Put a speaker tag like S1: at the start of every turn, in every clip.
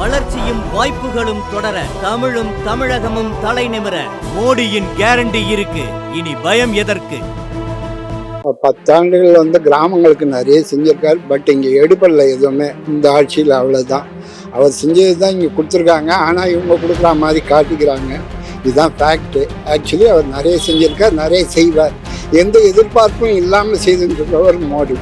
S1: வளர்ச்சியும் வாய்ப்புகளும் தொடர தமிழும் தமிழகமும் தலை நிமிர மோடியின் கேரண்டி இருக்கு. இனி பயம் எதற்கு?
S2: பத்தாண்டுகள் வந்து கிராமங்களுக்கு நிறைய செஞ்சிருக்காரு. பட் இங்கே எடுபடல எதுவுமே. இந்த ஆட்சியில் அவ்வளோதான் அவர் செஞ்சது தான் இங்கே கொடுத்துருக்காங்க. ஆனால் இவங்க கொடுக்குற மாதிரி காட்டிக்கிறாங்க. இதுதான் ஃபேக்ட்டு ஆக்சுவலி அவர் நிறைய செஞ்சிருக்கார் நிறைய செய்வார். எந்த எதிர்பார்ப்பும் இல்லாமல் செய்துன்றவர் மோடி.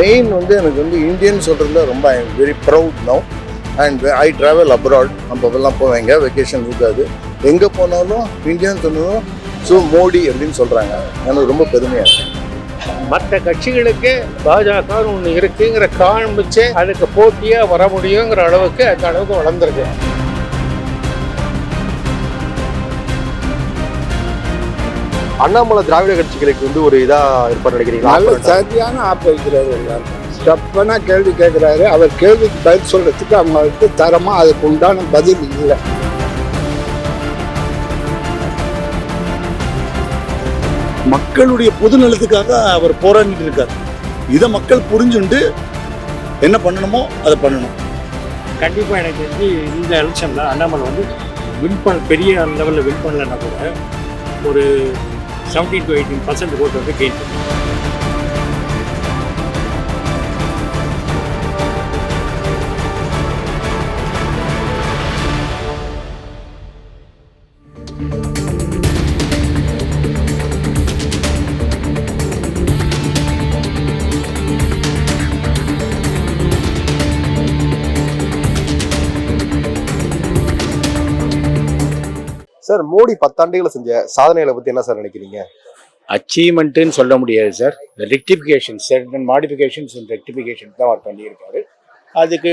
S3: மெயின் வந்து எனக்கு வந்து இந்தியன் சொல்கிறதுல ரொம்ப I very proud now and I travel abroad அப்போல்லாம் போவேங்க வெக்கேஷன் இருக்காது. எங்கே போனாலும் இந்தியன் சொன்னதும் ஸோ மோடி அப்படின்னு சொல்கிறாங்க எனக்கு ரொம்ப பெருமையாக
S4: மற்ற கட்சிகளுக்கு பாஜக ஒன்று இருக்குங்கிற காண்பிச்சு அதுக்கு போட்டியாக வர முடியுங்கிற அளவுக்கு அந்த அளவுக்கு வளர்ந்துருக்கு.
S5: அண்ணாமலை திராவிட கட்சிகளுக்கு வந்து ஒரு இதா இருப்பார் நினைக்கிறீங்களா?
S2: நல்ல சரியான ஆப் வைக்கிறாரு எல்லாரும். ஸ்டெப்பனா கேள்வி கேட்குறாரு அவர் கேள்விக்கு பதில் சொல்கிறதுக்கு அவங்களுக்கு தரமாக அதுக்கு உண்டான பதில் இல்லை.
S6: மக்களுடைய பொது நலத்துக்காக அவர் போராடிட்டு இருக்கார். இதை மக்கள் புரிஞ்சுண்டு என்ன பண்ணணுமோ அதை பண்ணணும்.
S4: கண்டிப்பாக எனக்கு வந்து இந்த எலெக்ஷனில் அண்ணாமலை வந்து வின் பண்ண பெரிய லெவலில் வின் பண்ணலன்னா கூட ஒரு செவன்டீன் டு எயிட்டீன் பர்சன்ட் ஓட்டு வந்து கெயின் பண்ணுவோம்
S5: சார் மோடி பத்தாண்டுகளை செஞ்ச சாதனைகளை பத்தி என்ன சார் நினைக்கிறீங்க?
S4: அச்சீவ்மெண்ட்டுன்னு சொல்ல முடியாது sir. Rectification and modifications and rectification தான் அவர் பண்ணியிருக்காரு. அதுக்கு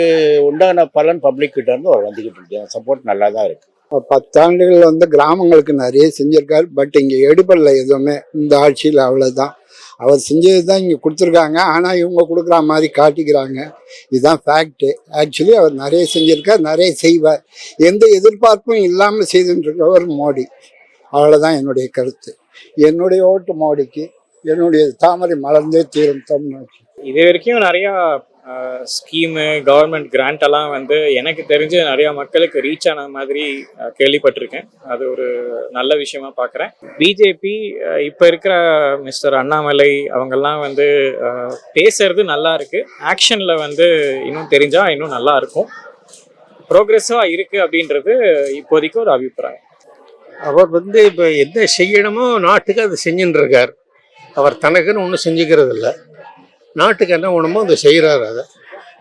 S4: உண்டான பலன் பப்ளிக் கிட்ட இருந்து அவர் வந்துக்கிட்டு இருக்கு. சப்போர்ட் நல்லா தான் இருக்கு.
S2: பத்தாண்டுகள் வந்து கிராமங்களுக்கு நிறைய செஞ்சுருக்காரு. பட் இங்கே எடுபடல எதுவுமே. இந்த ஆட்சியில் அவ்வளோதான் அவர் செஞ்சது தான் இங்கே கொடுத்துருக்காங்க. ஆனால் இவங்க கொடுக்குற மாதிரி காட்டிக்கிறாங்க. இதுதான் ஃபேக்ட்டு ஆக்சுவலி அவர் நிறைய செஞ்சுருக்கார் நிறைய செய்வார். எந்த எதிர்பார்ப்பும் இல்லாமல் செய்துன்றவர் மோடி. அவ்வளோதான் என்னுடைய கருத்து. என்னுடைய ஓட்டு மோடிக்கு என்னுடைய தாமரை மலர்ந்தே தீரும் தமிழ்நாட்டில்.
S7: இது வரைக்கும் நிறையா ஸ்கீமு கவர்மெண்ட் கிராண்ட் எல்லாம் வந்து எனக்கு தெரிஞ்சு நிறையா மக்களுக்கு ரீச் ஆன மாதிரி கேள்விப்பட்டிருக்கேன். அது ஒரு நல்ல விஷயமா பார்க்குறேன் பிஜேபி இப்போ இருக்கிற மிஸ்டர் அண்ணாமலை அவங்கெல்லாம் வந்து பேசுறது நல்லா இருக்கு. ஆக்ஷனில் வந்து இன்னும் தெரிஞ்சா இன்னும் நல்லா இருக்கும். ப்ரோக்ரெஸ்ஸாக இருக்கு அப்படின்றது இப்போதைக்கு ஒரு அபிப்பிராயம்.
S4: அவர் வந்து இப்போ எந்த செய்யணுமோ நாட்டுக்கு அதை செஞ்சுட்டு இருக்கார். அவர் தனக்குன்னு ஒன்றும் செஞ்சுக்கிறது இல்லை நாட்டுக்கு என்ன வேணுமோ அதை செய்கிறார் அதை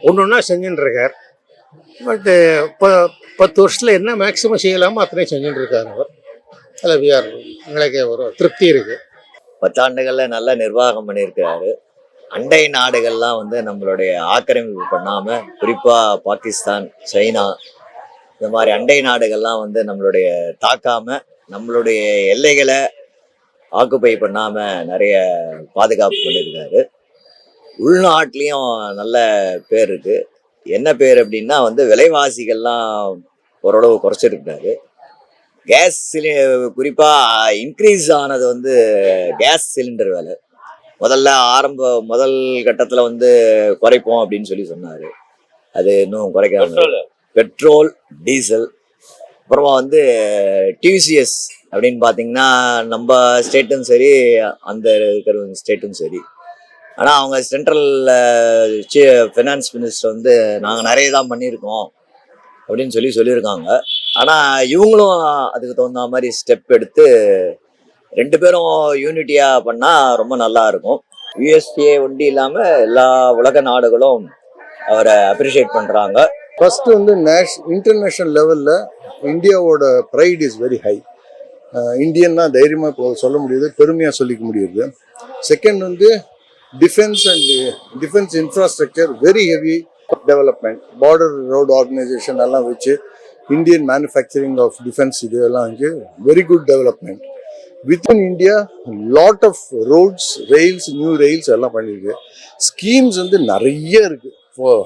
S4: ஒன்று ஒன்றா செஞ்சுட்டு இருக்கார் பட்டு இப்போ பத்து வருஷத்தில் என்ன மேக்ஸிமம் செய்யலாமோ அத்தனையும் செஞ்சுட்டு இருக்கார் அவர். அதில் விஆர் எங்களுக்கு ஒரு திருப்தி இருக்குது
S8: பத்தாண்டுகளில் நல்லா நிர்வாகம் பண்ணியிருக்கிறாரு. அண்டை நாடுகள்லாம் வந்து நம்மளுடைய ஆக்கிரமிப்பு பண்ணாமல் குறிப்பாக பாகிஸ்தான் சைனா இந்த மாதிரி அண்டை நாடுகள்லாம் வந்து நம்மளுடைய தாக்காமல் நம்மளுடைய எல்லைகளை ஆக்குப்பை பண்ணாமல் நிறைய பாதுகாப்பு பண்ணியிருக்காரு. உள்நாட்டிலையும் நல்ல பேர் இருக்கு. என்ன பேர் அப்படின்னா வந்து விலைவாசிகள்லாம் ஓரளவு குறைச்சிருக்கிறாரு. கேஸ் சிலி குறிப்பாக இன்க்ரீஸ் ஆனது வந்து கேஸ் சிலிண்டர் விலை. முதல்ல ஆரம்ப முதல் கட்டத்தில் வந்து குறைப்போம் அப்படின்னு சொல்லி சொன்னார். அது இன்னும் குறைக்காம பெட்ரோல். டீசல் அப்புறமா வந்து டிசிஎஸ் அப்படின்னு பார்த்தீங்கன்னா நம்ம ஸ்டேட்டும் சரி அந்த இருக்கிற ஸ்டேட்டும் சரி. ஆனால் அவங்க சென்ட்ரல் ஃபினான்ஸ் மினிஸ்டர் வந்து நாங்கள் நிறைய தான் பண்ணியிருக்கோம் அப்படின்னு சொல்லி சொல்லியிருக்காங்க. ஆனால் இவங்களும் அதுக்கு தகுந்த மாதிரி ஸ்டெப் எடுத்து ரெண்டு பேரும் யூனிட்டியாக பண்ணால் ரொம்ப நல்லா இருக்கும். யூஎஸ்ஏ ஒண்டி இல்லாமல் எல்லா உலக நாடுகளும் அவரை அப்ரிஷியேட் பண்ணுறாங்க
S3: ஃபர்ஸ்ட் வந்து நேஷ் இன்டர்நேஷ்னல் லெவலில் இந்தியாவோட ப்ரைட் இஸ் வெரி ஹை இந்தியன்னா தைரியமாக இப்போ சொல்ல முடியுது பெருமையாக சொல்லிக்க முடியுது. செகண்ட் வந்து defence and defence infrastructure very heavy development border road organisation எல்லாம் வச்சு இந்தியன் மேனுஃபேக்சரிங் ஆஃப் டிஃபென்ஸ் இது எல்லாம் வந்து very good development within India lot of roads rails new rails எல்லாம் பண்ணியிருக்கு ஸ்கீம்ஸ் வந்து நிறைய இருக்குது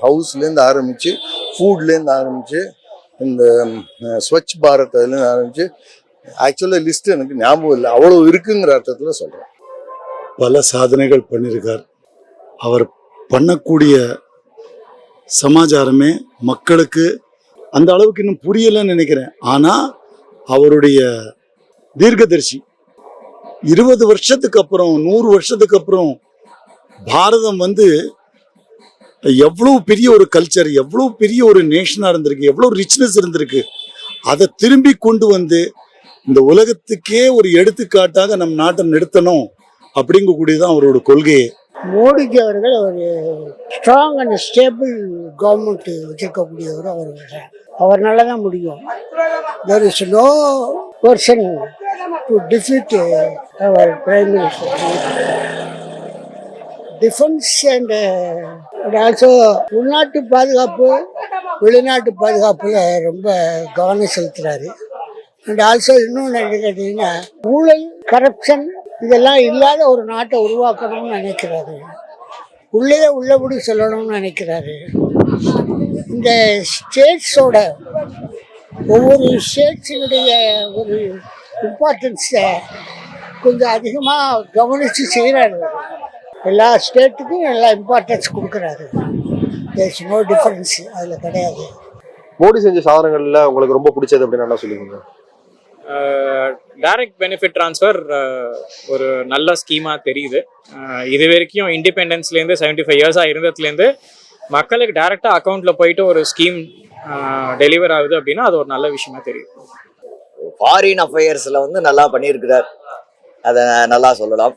S3: ஹவுஸ்லேருந்து ஆரம்பித்து ஃபுட்லேருந்து ஆரம்பித்து இந்த ஸ்வச் பாரத் அதுலேருந்து ஆரம்பித்து ஆக்சுவலாக லிஸ்ட் எனக்கு ஞாபகம் இல்லை. அவ்வளோ இருக்குங்கிற அர்த்தத்தில் சொல்கிறேன்
S6: பல சாதனைகள் பண்ணியிருக்கார் அவர் பண்ணக்கூடிய சமாச்சாரமே மக்களுக்கு அந்த அளவுக்கு இன்னும் புரியலைன்னு நினைக்கிறேன். ஆனால் அவருடைய தீர்க்கதரிசி இருபது வருஷத்துக்கு அப்புறம் நூறு வருஷத்துக்கு அப்புறம் பாரதம் வந்து எவ்வளோ பெரிய ஒரு கல்ச்சர் எவ்வளோ பெரிய ஒரு நேஷனாக இருந்திருக்கு எவ்வளோ ரிச்னஸ் இருந்திருக்கு அதை திரும்பி கொண்டு வந்து இந்த உலகத்துக்கே ஒரு எடுத்துக்காட்டாக நம் நாட்டை நிறுத்தணும். அப்படிங்கக்கூடியதான் அவரோட கொள்கையே.
S9: மோடிஜி அவர்கள் ஒரு ஸ்ட்ராங் அண்ட் ஸ்டேபிள் கவர்மெண்ட் வச்சிருக்கக்கூடியவர் அவர். அவர்னால தான் முடியும். There is no person to defeat our prime minister defence and also உள்நாட்டு பாதுகாப்பு வெளிநாட்டு பாதுகாப்பில் ரொம்ப கவனம் செலுத்துகிறாரு அண்ட் ஆல்சோ இன்னொன்று என்ன கேட்டிங்கன்னா ஊழல் கரப்ஷன் இதெல்லாம் இல்லாத ஒரு நாட்டை உருவாக்கணும்னு நினைக்கிறாரு. உள்ளே உள்ளபடி சொல்லணும்னு நினைக்கிறாரு. இந்த ஸ்டேட்ஸோட ஒவ்வொரு ஸ்டேட்ஸினுடைய ஒரு இம்பார்ட்டன்ஸை கொஞ்சம் அதிகமாக கவனித்து செய்கிறாரு எல்லா ஸ்டேட்டுக்கும் எல்லா இம்பார்ட்டன்ஸ் கொடுக்குறாரு. தேர்ஸ் நோ டிஃப்ரென்ஸ் அதில் கிடையாது.
S5: மோடி செஞ்ச சாதனங்களில் உங்களுக்கு ரொம்ப பிடிச்சது அப்படின்னு என்ன சொல்லுவீங்க?
S7: டைரக்ட் பெனிஃபிட் ட்ரான்ஸ்ஃபர் ஒரு நல்ல ஸ்கீமாக தெரியுது. Uh, இது வரைக்கும் இண்டிபெண்டன்ஸ்லேருந்து செவன்டி ஃபைவ் இயர்ஸாக இருந்ததுலேருந்து மக்களுக்கு டைரெக்டாக அக்கௌண்ட்டில் போயிட்டு ஒரு ஸ்கீம் டெலிவர் uh, ஆகுது அப்படின்னா அது ஒரு நல்ல விஷயமா தெரியுது.
S8: ஃபாரின் அஃபேர்ஸில் வந்து நல்லா பண்ணியிருக்கிறார். அதை நல்லா சொல்லலாம்.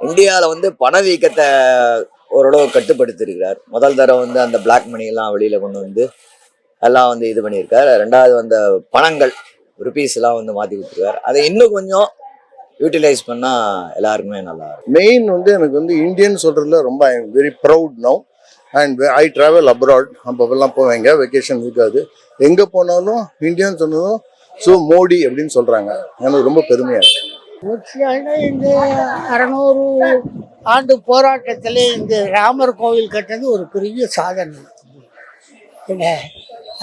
S8: இந்தியாவில் வந்து பணவீக்கத்தை ஓரளவு கட்டுப்படுத்தியிருக்கிறார். முதல் தடவை வந்து அந்த பிளாக் மணியெல்லாம் வெளியில் கொண்டு வந்து எல்லாம் வந்து இது பண்ணியிருக்கார். ரெண்டாவது அந்த பணங்கள். ருபீஸ் எல்லாம் வந்து மாற்றி கொடுத்துருக்கார். அதை இன்னும் கொஞ்சம் யூட்டிலைஸ் பண்ணால் எல்லாருக்குமே நல்லா இருக்கும்.
S3: மெயின் வந்து எனக்கு வந்து இந்தியன் சொல்றதுல ரொம்ப I very proud now and I travel abroad அப்போல்லாம் போவேங்க வெக்கேஷன் இருக்காது. எங்கே போனாலும் இந்தியன் சொன்னதும் ஸோ மோடி அப்படின்னு சொல்கிறாங்க எனக்கு ரொம்ப பெருமையாக இருக்கு.
S9: முக்கியமாக இந்த அறநூறு ஆண்டு போராட்டத்தில் இந்த ராமர் கோவில் கட்டினது ஒரு பெரிய சாதனை. என்ன?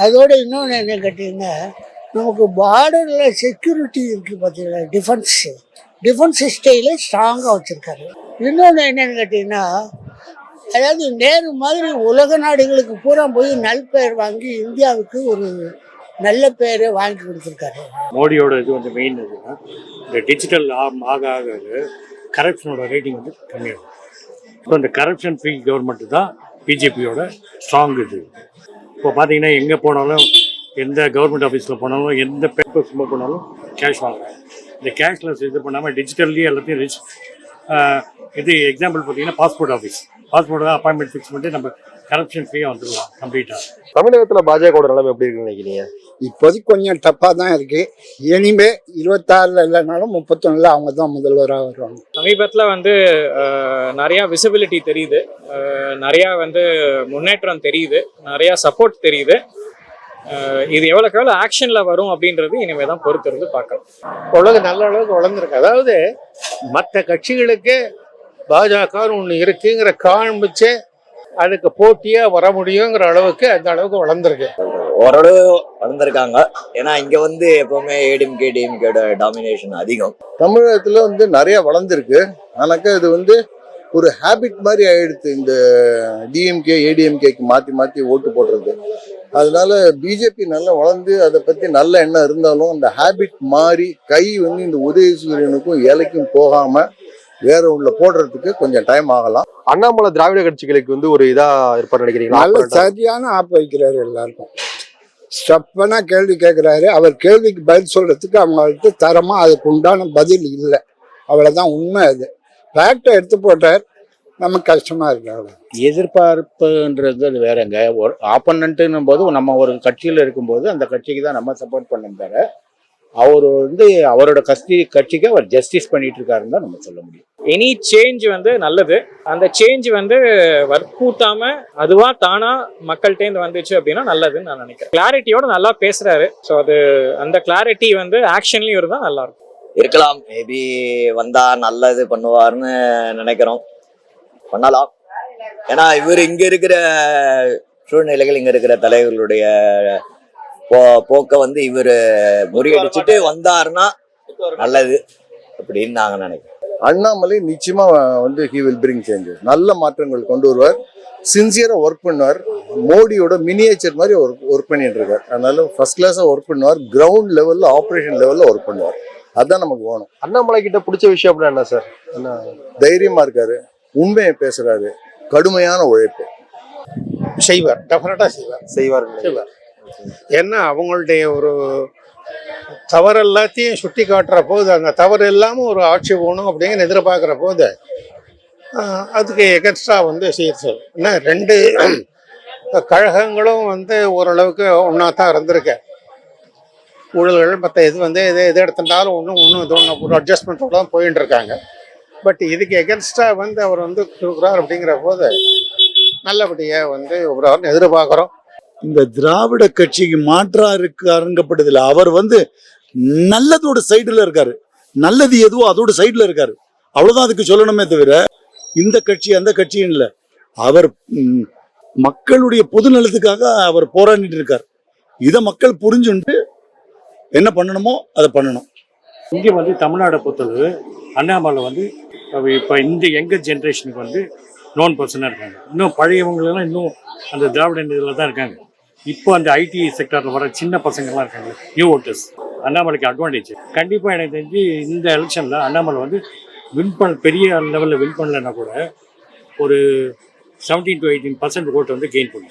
S9: அதோட இன்னொன்று என்ன கேட்டிங்கன்னா நமக்கு பார்டரில் செக்யூரிட்டி இருக்குது பார்த்தீங்களா டிஃபென்ஸு டிஃபென்ஸ் ஸ்டைல ஸ்ட்ராங்காக வச்சுருக்காரு. இன்னொன்று என்னென்னு கேட்டிங்கன்னா அதாவது நேரு மாதிரி உலக நாடுகளுக்கு பூரா போய் நல்பெயர் வாங்கி இந்தியாவுக்கு ஒரு நல்ல பேரை வாங்கி கொடுத்துருக்காரு.
S10: மோடியோட இது வந்து மெயின் இதுன்னா இந்த டிஜிட்டல் ஆம் ஆக ஆக கரப்ஷனோட ரேட்டிங் வந்து கம்மியாகும் இப்போ இந்த கரப்ஷன் ஃப்ரீ கவர்மெண்ட்டு தான் பிஜேபியோட ஸ்ட்ராங் இது. இப்போ பார்த்தீங்கன்னா எங்கே போனாலும் எந்த கவர்மெண்ட் ஆஃபீஸில் போனாலும் எந்த பேப்பர் சும்மா போனாலும் கேஷ் வாங்குறாங்க இந்த கேஷ்லெஸ் இது பண்ணாமல் டிஜிட்டல்லி எல்லாத்தையும் ரிச் இது எக்ஸாம்பிள் பார்த்தீங்கன்னா passport office passport appointment fix பண்ணிட்டு நம்ம கரப்ஷன் ஃப்ரீயாக வந்துடலாம் கம்ப்ளீட்டாக
S5: தமிழகத்துல பாஜகவோட நிலைமை எப்படி இருக்குன்னு நினைக்கிறீங்க?
S2: இப்போதைக்கு கொஞ்சம் டஃப்பாக தான் இருக்கு. இனிமே இருபத்தாறுல இல்லைனாலும் முப்பத்தொன்னுல அவங்க தான் முதல்வராக வருவாங்க.
S7: சமீபத்தில் வந்து நிறையா விசிபிலிட்டி தெரியுது. நிறையா வந்து முன்னேற்றம் தெரியுது. நிறையா சப்போர்ட் தெரியுது. இது எவ்வளோக்கு எவ்வளோ ஆக்ஷனில் வரும் அப்படின்றது இனிமே தான் பொறுத்திருந்து பார்க்கலாம்
S4: உலகம் நல்ல அளவுக்கு வளர்ந்துருக்கு. அதாவது மற்ற கட்சிகளுக்கு பாஜகன்னு ஒன்று இருக்குங்கிற காண்பிச்சு அதுக்கு போட்டியா வர முடியுங்கிற அளவுக்கு அந்த அளவுக்கு வளர்ந்துருக்கு.
S8: ஓரளவு வளர்ந்துருக்காங்க. ஏன்னா இங்கே வந்து எப்போவுமே ஏடிஎம்கே டிஎம்கேட டாமினேஷன் அதிகம்.
S3: தமிழகத்தில் வந்து நிறைய வளர்ந்துருக்கு. ஆனாக்கா இது வந்து ஒரு ஹேபிட் மாதிரி ஆயிடுது இந்த டிஎம்கே ஏடிஎம்கேக்கு மாற்றி மாற்றி ஓட்டு போடுறது. அதனால பிஜேபி நல்லா வளர்ந்து அதை பற்றி நல்ல எண்ணம் இருந்தாலும் அந்த ஹேபிட் மாறி கை வந்து இந்த உதயசூரியனுக்கும் இலைக்கும் போகாமல் வேற உள்ள போடுறதுக்கு கொஞ்சம் டைம் ஆகலாம்.
S5: அண்ணாமலை திராவிட கட்சிகளுக்கு வந்து ஒரு இதா இருப்பார் நினைக்கிறீங்களா?
S2: நல்ல சரியான ஆப் வைக்கிறாரு எல்லாருக்கும். ஸ்டப்பனா கேள்வி கேட்குறாரு அவர் கேள்விக்கு பதில் சொல்றதுக்கு அவங்கள்ட்ட தரமா அதுக்கு உண்டான பதில் இல்லை. அவ்வளவுதான் உண்மை அது. ஃபேக்டை எடுத்து போட்டார். நமக்கு கஷ்டமா இருக்கு அவ்வளோ
S11: எதிர்பார்ப்புன்றது அது வேறங்க. ஒரு ஆப்போனண்ட்டுன்னும் போது நம்ம ஒரு கட்சியில் இருக்கும்போது அந்த கட்சிக்கு தான் நம்ம சப்போர்ட் பண்ணணும் தவிர அவர் வந்து அவரோட கட்சி கட்சிக்கு அவர் ஜஸ்டிஸ் பண்ணிட்டு இருக்காருன்னு தான் நம்ம சொல்ல முடியும்.
S7: எனி சேஞ்ச் வந்து நல்லது. அந்த சேஞ்ச் வந்து வற்பூட்டாம அதுவா தானா மக்கள்கிட்டேருந்து வந்துச்சு அப்படின்னா நல்லதுன்னு நான் நினைக்கிறேன். கிளாரிட்டியோட நல்லா பேசுறாரு. ஸோ அது அந்த கிளாரிட்டி வந்து ஆக்ஷன்லயும் இருந்தா நல்லா இருக்கும்.
S8: இருக்கலாம். மேபி வந்தா நல்லது பண்ணுவார்னு நினைக்கிறோம். பண்ணலாம். ஏன்னா இவர் இங்க இருக்கிற சூழ்நிலைகள் இங்க இருக்கிற தலைவர்களுடைய போ போக்க வந்து இவர் முறியடிச்சுட்டு வந்தாருன்னா நல்லது அப்படின்னு நாங்க நினைக்கிறோம்.
S3: அண்ணாமலை நிச்சயமா வந்து ஹி வில் பிரிங் சேஞ்சஸ் நல்ல மாற்றங்கள் கொண்டு வருவார். சின்சியரா ஒர்க் பண்ணுவார். மோடியோட மினியேச்சர் மாதிரி ஒர்க் ஒர்க் பண்ணிட்டு இருக்கார். அதனால ஃபர்ஸ்ட் கிளாஸா ஒர்க் பண்ணுவார். கிரவுண்ட் லெவல்ல ஆப்ரேஷன் லெவல்ல ஒர்க் பண்ணுவார். அதுதான் நமக்கு வேணும்.
S5: அண்ணாமலை கிட்ட பிடிச்ச விஷயம் அப்படின்னா என்ன சார்
S3: தைரியமா இருக்காரு. உண்மையை பேசுறாரு. கடுமையான உழைப்பு.
S4: செய்வார். டெஃபினட்டாக செய்வார்.
S5: செய்வார்.
S4: செய்வார். ஏன்னா அவங்களுடைய ஒரு தவறு எல்லாத்தையும் சுட்டி காட்டுற போது அந்த தவறு இல்லாமல் ஒரு ஆட்சி போகணும் அப்படிங்கிற எதிர்பார்க்குற போது அதுக்கு எகென்ஸ்டா வந்து செய்ய என்ன ரெண்டு கழகங்களும் வந்து ஓரளவுக்கு ஒன்றா தான் இருந்திருக்கு. ஊழல்கள் மற்ற இது வந்து எது எது எடுத்துட்டாலும் ஒன்றும் ஒன்றும் இது ஒன்று ஒரு அட்ஜஸ்ட்மெண்ட்டோட தான் இருக்காங்க. பட் இதுக்கு எகென்ஸ்டா வந்து அவர் வந்து கொடுக்குறார் அப்படிங்கிற போது நல்லபடியாக வந்து ஒரு எதிர்பார்க்குறோம்.
S6: இந்த திராவிட கட்சிக்கு மாற்றா இருக்காருங்கப்பட்டதில்ல அவர் வந்து நல்லதோட சைடுல இருக்காரு. நல்லது எதுவோ அதோட சைடுல இருக்காரு. அவ்வளவுதான் அதுக்கு சொல்லணுமே தவிர இந்த கட்சி அந்த கட்சியும் இல்ல. அவர் மக்களுடைய பொது நலத்துக்காக அவர் போராடிட்டு இருக்கார். இதை மக்கள் புரிஞ்சுண்டு என்ன பண்ணணுமோ அதை பண்ணணும்.
S10: இங்கே வந்து தமிழ்நாடை பொறுத்தளவு அண்ணாமலை வந்து இப்போ இந்த யங்கர் ஜென்ரேஷனுக்கு வந்து நோன் பர்சனாக இருக்காங்க. இன்னும் பழையவங்களெல்லாம் இன்னும் அந்த திராவிட இதில் தான் இருக்காங்க. இப்போ அந்த ஐடி செக்டரில் வர சின்ன பசங்கள்லாம் இருக்காங்க. நியூ ஓட்டர்ஸ் அண்ணாமலைக்கு அட்வான்டேஜ் கண்டிப்பாக எனக்கு தெரிஞ்சு இந்த எலெக்ஷனில் அண்ணாமலை வந்து வின் பண்ண பெரிய லெவலில் வின் பண்ணலைன்னா கூட ஒரு செவன்டீன் டு எயிட்டீன் பர்சன்ட் ஓட்டு வந்து கெயின் பண்ணும்